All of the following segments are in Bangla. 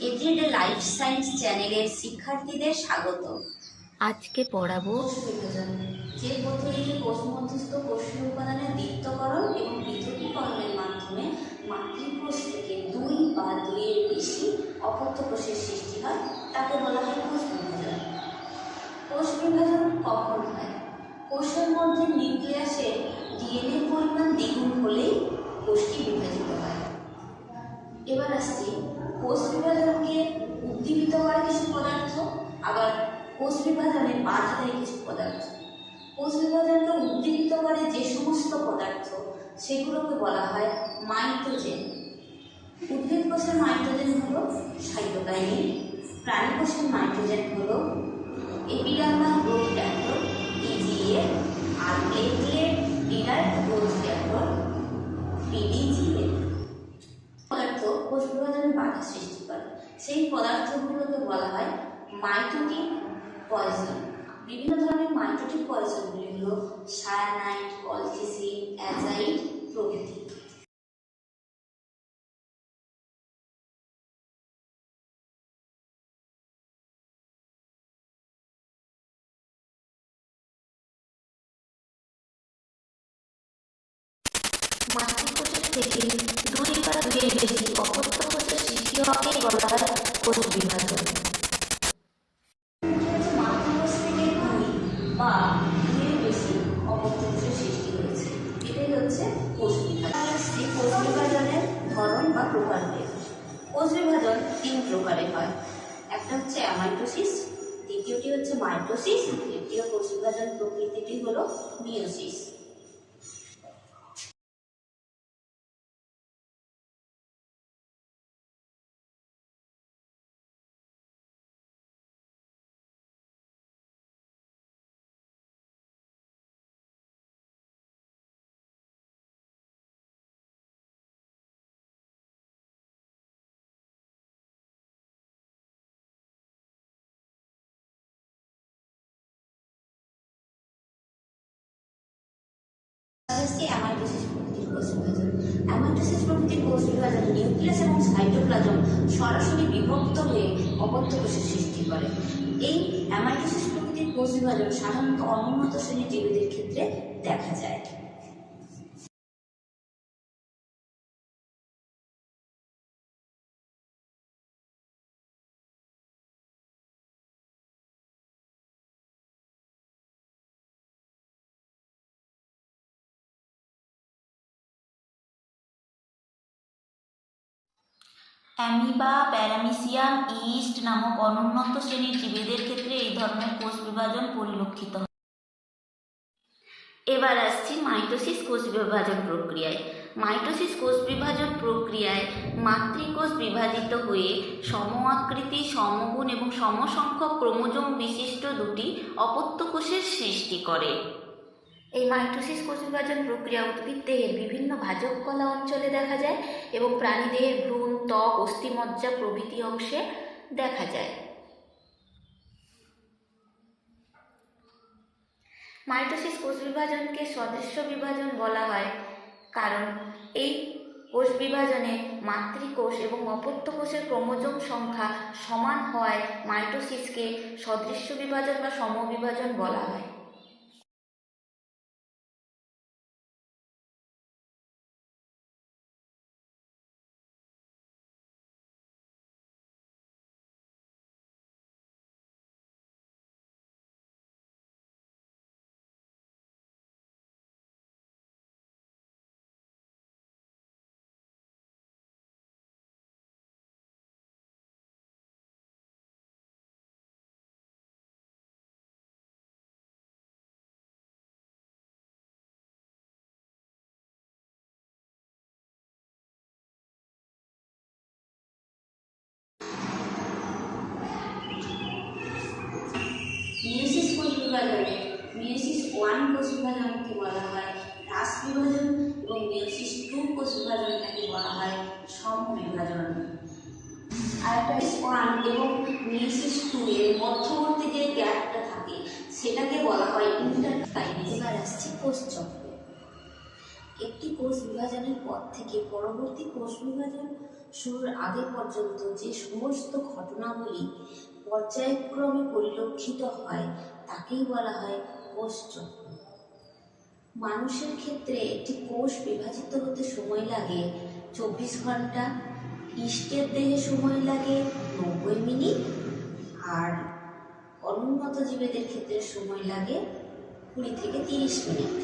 এভরিডে লাইফ সায়েন্স চ্যানেলের শিক্ষার্থীদের স্বাগত। আজকে পড়াবো যে পদ্ধতিতে কোষ মধ্যস্থ কোষীয় উপাদানের দ্বিত্বকরণ এবং পৃথকীকরণের মাধ্যমে মাতৃকোষ থেকে দুই বা দুইয়ের বেশি অপত্য কোষের সৃষ্টি হয় তাকে বলা হয় কোষ বিভাজন। কোষ বিভাজন কখন হয়? কোষের মধ্যে নিউক্লিয়াসের ডিএনএ পরিমাণ দ্বিগুণ হলেই কোষটি বিভাজিত হয়। এবার আসছি কোষ বিভাজনকে উদ্দীপিত করে কিছু পদার্থ, আবার কোষ বিভাজনে বাধা দেয় কিছু পদার্থ। কোষ বিভাজনকে উদ্দীপিত করে যে সমস্ত পদার্থ, সেগুলোকে বলা হয় মাইটোজেন। উদ্ভিদ কোষের মাইটোজেন হলো সাইটোকাইনিন, প্রাণী কোষের মাইটোজেন হলো এপিডার্মাল গ্রোথ ফ্যাক্টর ইজিএ আর platelet derived growth factor PDGF পদার্থ কোষ বিভাজনে বাধা সৃষ্টি করে। সেই পদার্থগুলোকে বলা হয় মাইটোটিক পয়জন। বিভিন্ন ধরনের মাইটোটিক পয়জনগুলি হল সায়ানাইট কলথিসিন অ্যাজাইড প্রভৃতি। কোষ বিভাজন বা দুইয়ের বেশি অপত্যকোষের সৃষ্টি হয়েছে এটাই হচ্ছে কোষ বিভাজন বিভাজনের ধরন বা প্রকারভেদ কোষ বিভাজন তিন প্রকারে হয় একটা হচ্ছে অ্যামাইটোসিস দ্বিতীয়টি হচ্ছে মাইটোসিস তৃতীয় কোষ বিভাজন প্রকৃতিটি হলো মিওসিস প্রকৃতির কোষ বিভাজন নিউক্লিয়াস এবং সাইটোপ্লাজম সরাসরি বিভক্ত হয়ে অপত্য কোষের সৃষ্টি করে। এই অ্যামাইটোসিস প্রকৃতির কোষ বিভাজন সাধারণত অনুন্নত শ্রেণির জীবীদের ক্ষেত্রে দেখা যায়। অ্যামিবা প্যারামিসিয়াম ইস্ট নামক অনুন্নত শ্রেণির জীবেদের ক্ষেত্রে এই ধরনের কোষ বিভাজন পরিলক্ষিত হয়। এবার আসছি মাইটোসিস কোষ বিভাজন প্রক্রিয়ায়। মাইটোসিস কোষ বিভাজন প্রক্রিয়ায় মাতৃকোষ বিভাজিত হয়ে সম আকৃতি সমগুণ এবং সমসংখ্যক ক্রোমোজোম বিশিষ্ট দুটি অপত্য কোষের সৃষ্টি করে। এই মাইটোসিস কোষ বিভাজন প্রক্রিয়া উদ্ভিদ দেহের বিভিন্ন ভাজক কলা অঞ্চলে দেখা যায় এবং প্রাণীদেহের ভ্রূণ, ত্বক, অস্থিমজ্জা প্রভৃতি অংশে দেখা যায়। মাইটোসিস কোষ বিভাজনকে সদস্য বিভাজন বলা হয় কারণ এই কোষ বিভাজনে মাতৃকোষ এবং অপত্য কোষের ক্রোমোজোম সংখ্যা সমান হওয়ায় মাইটোসিসকে সদৃশ্য বিভাজন বা সমবিভাজন বলা হয়। বিভাজনে মিওসিস ওয়ান কোষ বিভাজনকে বলা হয় হ্রাস বিভাজন এবং মিওসিস টু কোষ বিভাজনটাকে বলা হয় সম বিভাজন। একটা ওয়ান এবং মিওসিস টু এর মধ্যবর্তী যে গ্যাপটা থাকে, সেটাকে বলা হয় ইন্টারকাইনেস এবার আসছে কোষ চক্র একটি কোষ বিভাজনের পর থেকে পরবর্তী কোষ বিভাজন শুরুর আগে পর্যন্ত যে সমস্ত ঘটনাবলী পর্যায়ক্রমে পরিলক্ষিত হয় তাকেই বলা হয় কোষ চক্র মানুষের ক্ষেত্রে একটি কোষ বিভাজিত হতে সময় লাগে, চব্বিশ ঘণ্টা, ইষ্টের দেহে সময় লাগে, নব্বই মিনিট, আর অনুন্নত জীবেদের ক্ষেত্রে সময় লাগে কুড়ি থেকে তিরিশ মিনিট।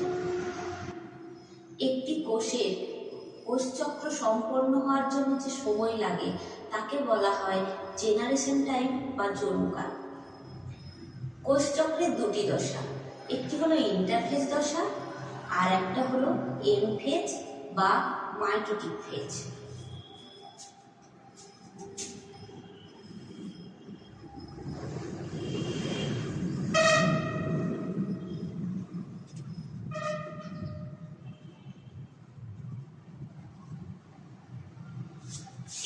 একটি কোষের কোষচক্র সম্পন্ন হওয়ার জন্য যে সময় লাগে, তাকে বলা হয় জেনারেশন টাইম বা জন্মকাল কোষচক্রের দুটি দশা। একটি হলো ইন্টারফেজ দশা আর একটা হলো এম ফেজ বা মাইটোটিক ফেজ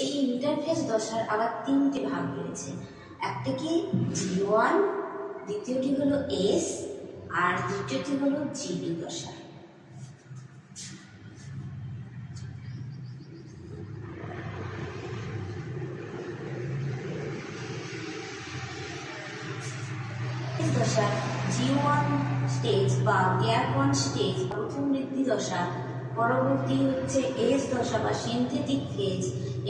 এই ইন্টারফেস দশার আবার তিনটে ভাগ রয়েছে। একটা কি জি ওয়ান দ্বিতীয়টি হলো এস, আর তৃতীয়টি হলো জিবি দশা দশা, জি ওয়ান স্টেজ বা গ্যাপ ওয়ান স্টেজ, প্রথম বৃদ্ধি দশা। পরবর্তী হচ্ছে এস দশা বা সিনথেটিক ফেজ।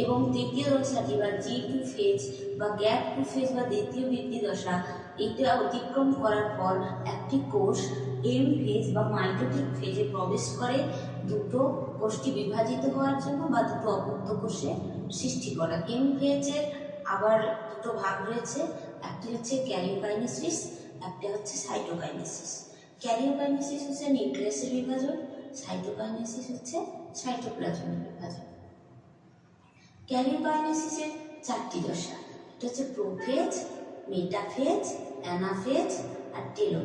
এবং তৃতীয় দশাটি বা জি টু ফেজ বা গ্যাপ টু ফেজ বা দ্বিতীয় বৃদ্ধি দশা, এটা অতিক্রম করার পর একটি কোষ এম ফেজ বা মাইটোটিক ফেজে প্রবেশ করে। দুটো কোষটি বিভাজিত হওয়ার জন্য বা দুটো অপত্য কোষে সৃষ্টি করা। এম ফেজের আবার দুটো ভাগ রয়েছে, একটি হচ্ছে ক্যারিওকাইনেসিস একটা হচ্ছে সাইটোকাইনেসিস। ক্যারিওকাইনেসিস হচ্ছে নিউক্লিয়াসের বিভাজন, সাইটোকাইনেসিস হচ্ছে সাইটোপ্লাজমের বিভাজন। ক্যারিওকাইনেসিসের চারটি দশা। এটা হচ্ছে প্রোফেজ মেটাফেজ অ্যানাফেজ আর টেলোফেজ।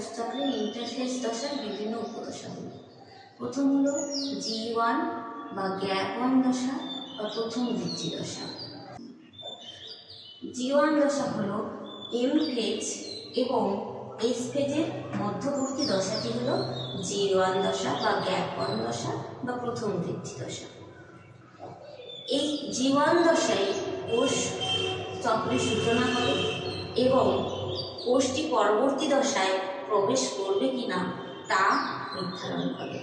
আসছি ইন্টারফেস দশার বিভিন্ন উপদশাগুলো প্রথম হলো জি ওয়ান বা গ্যাপ ওয়ান দশা বা প্রথম বৃদ্ধি দশা। জি ওয়ান দশা হলো এম ফেজ এবং এস ফেজের মধ্যবর্তী দশাটি হলো জি ওয়ান দশা বা গ্যাপ ওয়ান দশা বা প্রথম বৃদ্ধি দশা। এই জি ওয়ান দশায় কোষ চক্রের সূচনা করে এবং কোষটি পরবর্তী দশায় প্রবেশ করবে কিনা তা নির্ধারণ করে।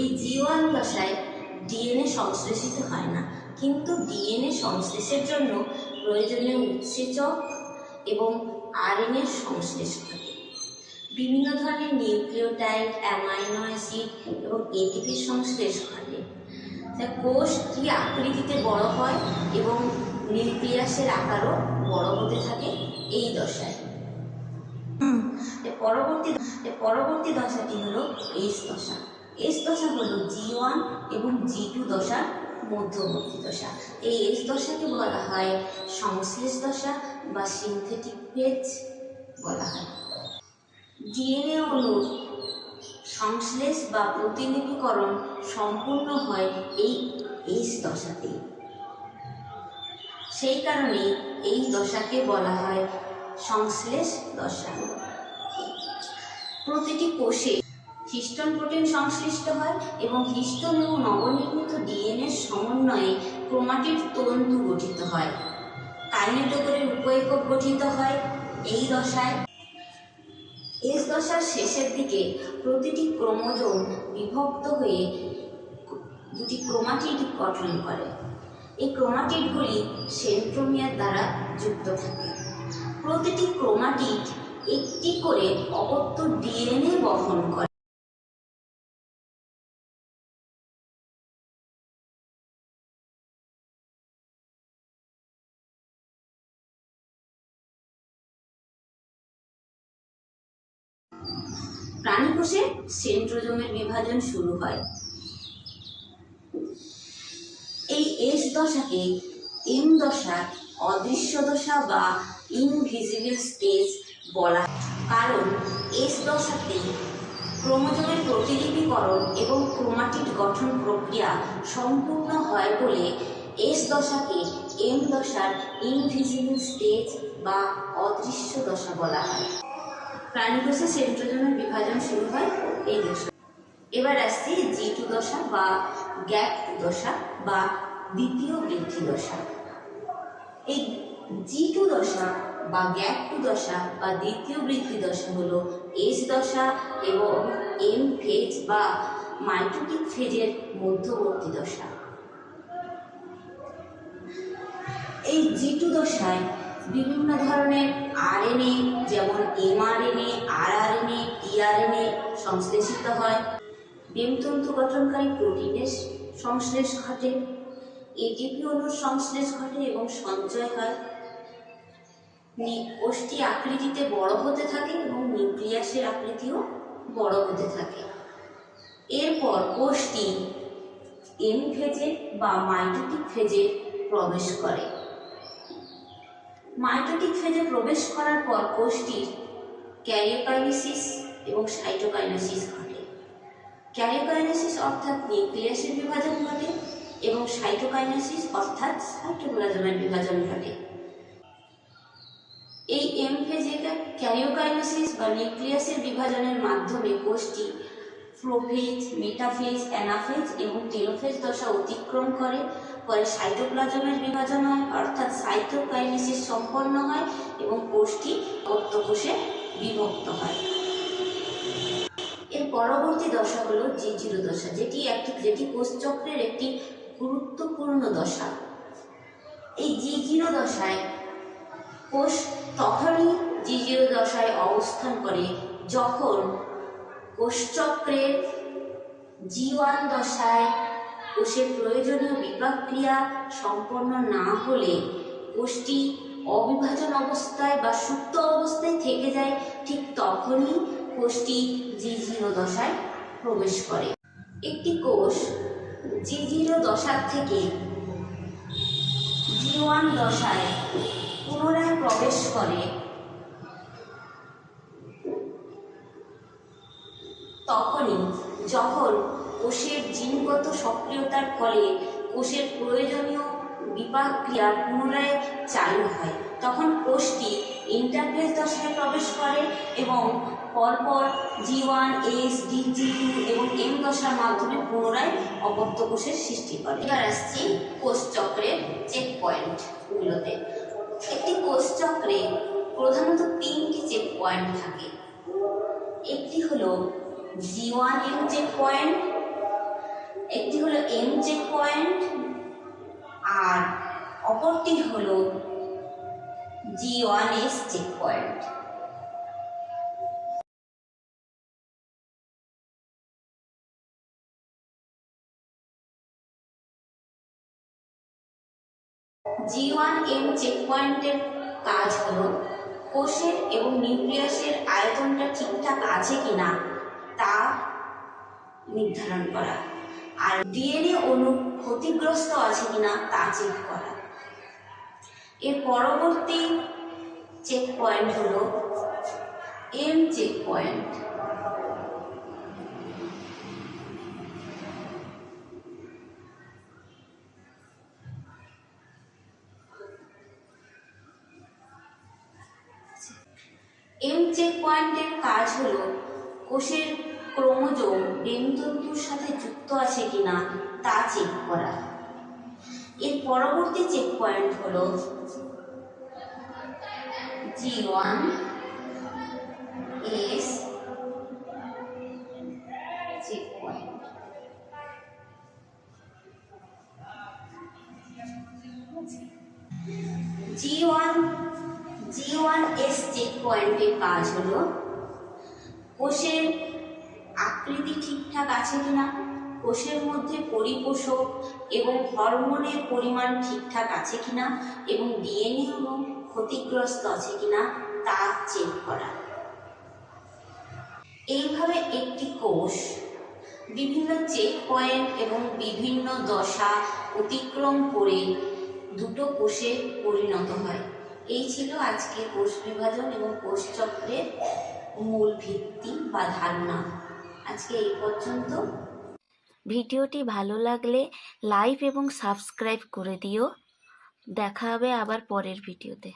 এই জি ওয়ান দশায় ডিএনএ সংশ্লেষিত হয় না, কিন্তু ডিএনএ সংশ্লেষের জন্য প্রয়োজনীয় উৎসেচক এবং আরএনএর সংশ্লেষ ঘটে বিভিন্ন ধরনের নিউক্লিওটাইড, অ্যামাইনো অ্যাসিড এবং এটিপির সংশ্লেষ ঘটে। তা কোষটি আকৃতিতে বড় হয় এবং নিউক্লিয়াসের আকারও বড় হতে থাকে এই দশায়। পরবর্তী পরবর্তী দশাটি হলো এস দশা। এস দশা হলো জি ওয়ান এবং জি টু দশার মধ্যবর্তী দশা। এই এস দশাকে বলা হয় সংশ্লেষ দশা বা সিনথেটিক ফেজ বলা হয়। ডিএনএ অণুর সংশ্লেষ বা প্রতিলিপিকরণ সম্পূর্ণ হয় এই এস দশাতেই। সেই কারণে এই দশাকে বলা হয় সংশ্লেষ দশা। প্রতিটি কোষে হিস্টোন প্রোটিন সংশ্লিষ্ট হয় এবং হিস্টোন এবং নবনির্মিত ডিএনএর সমন্বয়ে ক্রোমাটিড তন্তু গঠিত হয়। কাইনেটোকরের উপএকক গঠিত হয় এই দশায়। এস দশার শেষের দিকে প্রতিটি ক্রোমোজোম বিভক্ত হয়ে দুটি ক্রোমাটিড গঠন করে। এই ক্রোমাটিডগুলি সেন্ট্রোমিয়ার দ্বারা যুক্ত থাকে। প্রতিটি ক্রোমাটিড একটি করে অপত্য ডিএনএ বহন করে। প্রাণীকোষে সেন্ট্রোজোমের বিভাজন শুরু হয়। এই এস দশাকে এম দশা, অদৃশ্য দশা বা ইনভিজিবল স্টেজ বলা। কারণ এস দশাতে ক্রোমোজোমের প্রতিলিপিকরণ এবং ক্রোমাটিড গঠন প্রক্রিয়া সম্পূর্ণ হয় বলে এস দশাকে এম দশার ইনভিজিবল স্টেজ বা অদৃশ্য দশা বলা হয়। প্রাণীকোষে সেন্ট্রোজোমের বিভাজন শুরু হয় এই দশা এবার আসছি জি টু দশা বা গ্যাপ দশা বা দ্বিতীয় বৃদ্ধি দশা। এই জি টু দশা বা টু দশা বা দ্বিতীয় বৃদ্ধি দশা হলো এস দশা এবং এম ফেজ বা মাইটোটিক ফেজের মধ্যবর্তী দশা। এই জি টু দশায় বিভিন্ন ধরনের আরএনএ যেমন এমআরএনএ, আরআরএনএ, টিআরএনএ সংশ্লেষিত হয়। ডিমতন্তু গঠনকারী প্রোটিনের সংশ্লেষ ঘটে। এটিপি অণুর সংশ্লেষ ঘটে এবং সঞ্চয় হয়। কোষটি আকৃতিতে বড় হতে থাকে এবং নিউক্লিয়াসের আকৃতিও বড় হতে থাকে। এরপর কোষটি এম ফেজে বা মাইটোটিক ফেজে প্রবেশ করে। মাইটোটিক ফেজে প্রবেশ করার পর কোষটির ক্যারিওকাইনেসিস এবং সাইটোকাইনেসিস ঘটে। ক্যারিওকাইনেসিস অর্থাৎ নিউক্লিয়াসের বিভাজন ঘটে এবং সাইটোকাইনেসিস অর্থাৎ সাইটোপ্লাজমের বিভাজন ঘটে। এই এম ফেজে ক্যারিওকাইনেসিস বা নিউক্লিয়াসের বিভাজনের মাধ্যমে কোষটি প্রোফেজ, মেটাফেজ, অ্যানাফেজ এবং টেলোফেজ দশা অতিক্রম করে, পরে সাইটোপ্লাজমের বিভাজন হয়, অর্থাৎ সাইটোকাইনেসিস সম্পন্ন হয় এবং কোষটি অত্যকোষে বিভক্ত হয়। এর পরবর্তী দশা হলো জিজিরো দশা, যেটি একটি, যেটি কোষচক্রের একটি গুরুত্বপূর্ণ দশা। এই জিজিরো দশায় কোষ তখনই জিজিরো দশায় অবস্থান করে যখন কোষচক্রের জি ওয়ান দশায় কোষের প্রয়োজনীয় বিপাক ক্রিয়া সম্পন্ন না হলে কোষটি অবিভাজন অবস্থায় বা সুপ্ত অবস্থায় থেকে যায়, ঠিক তখনই কোষটি জি জিরো দশায় প্রবেশ করে। একটি কোষ জি জিরো দশার থেকে জি ওয়ান দশায় পুনরায় প্রবেশ করে। তখনই যখন কোষের জিনগত সক্রিয়তার ফলে কোষের প্রয়োজনীয় বিপাক ক্রিয়া পুনরায় চালু হয়। তখন কোষটি ইন্টারফেস দশায় প্রবেশ করে এবং পরপর G one S D G two এবং এম দশার মাধ্যমে পুনরায় অপত্য কোষের সৃষ্টি করে। এবার আসছি কোষ চক্রের চেক পয়েন্টগুলোতে একটি কোষচক্রে প্রধানত তিনটি চেক পয়েন্ট থাকে। একটি হল G one M check point একটি হলো এম চেক পয়েন্ট আর অপরটি হল G one S checkpoint G one M check পয়েন্টের কাজ হলো, কোষের এবং নিউক্লিয়াসের আয়তনটা ঠিকঠাক আছে কি না তা নির্ধারণ করা। আর ডিএনএ অণু ক্ষতিগ্রস্ত আছে কি না তা চেক করা। এর পরবর্তী চেক পয়েন্ট হলো এম চেক পয়েন্ট হলো, কোষের ক্রোমোজোম ডেমতন্তুর সাথে যুক্ত আছে কিনা তা চেক করা। এর পরবর্তী চেক পয়েন্ট হলো G one S checkpoint G one G one S check পয়েন্টের কাজ হলো কোষের আকৃতি ঠিকঠাক আছে কিনা? কোষের মধ্যে পরিপোষক এবং হরমোনের পরিমাণ ঠিকঠাক আছে কিনা? এবং ডিএনএ অণু ক্ষতিগ্রস্ত আছে কিনা তা চেক করা। এইভাবে একটি কোষ বিভিন্ন চেক পয়েন্ট এবং বিভিন্ন দশা অতিক্রম করে দুটো কোষে পরিণত হয়। এই ছিল আজকে কোষ বিভাজন এবং কোষ চক্রের মূল ভিত্তি বা ধারণা। আজকে এই পর্যন্ত। ভিডিওটি ভালো লাগলে লাইক এবং সাবস্ক্রাইব করে দিও। দেখা হবে আবার পরের ভিডিওতে।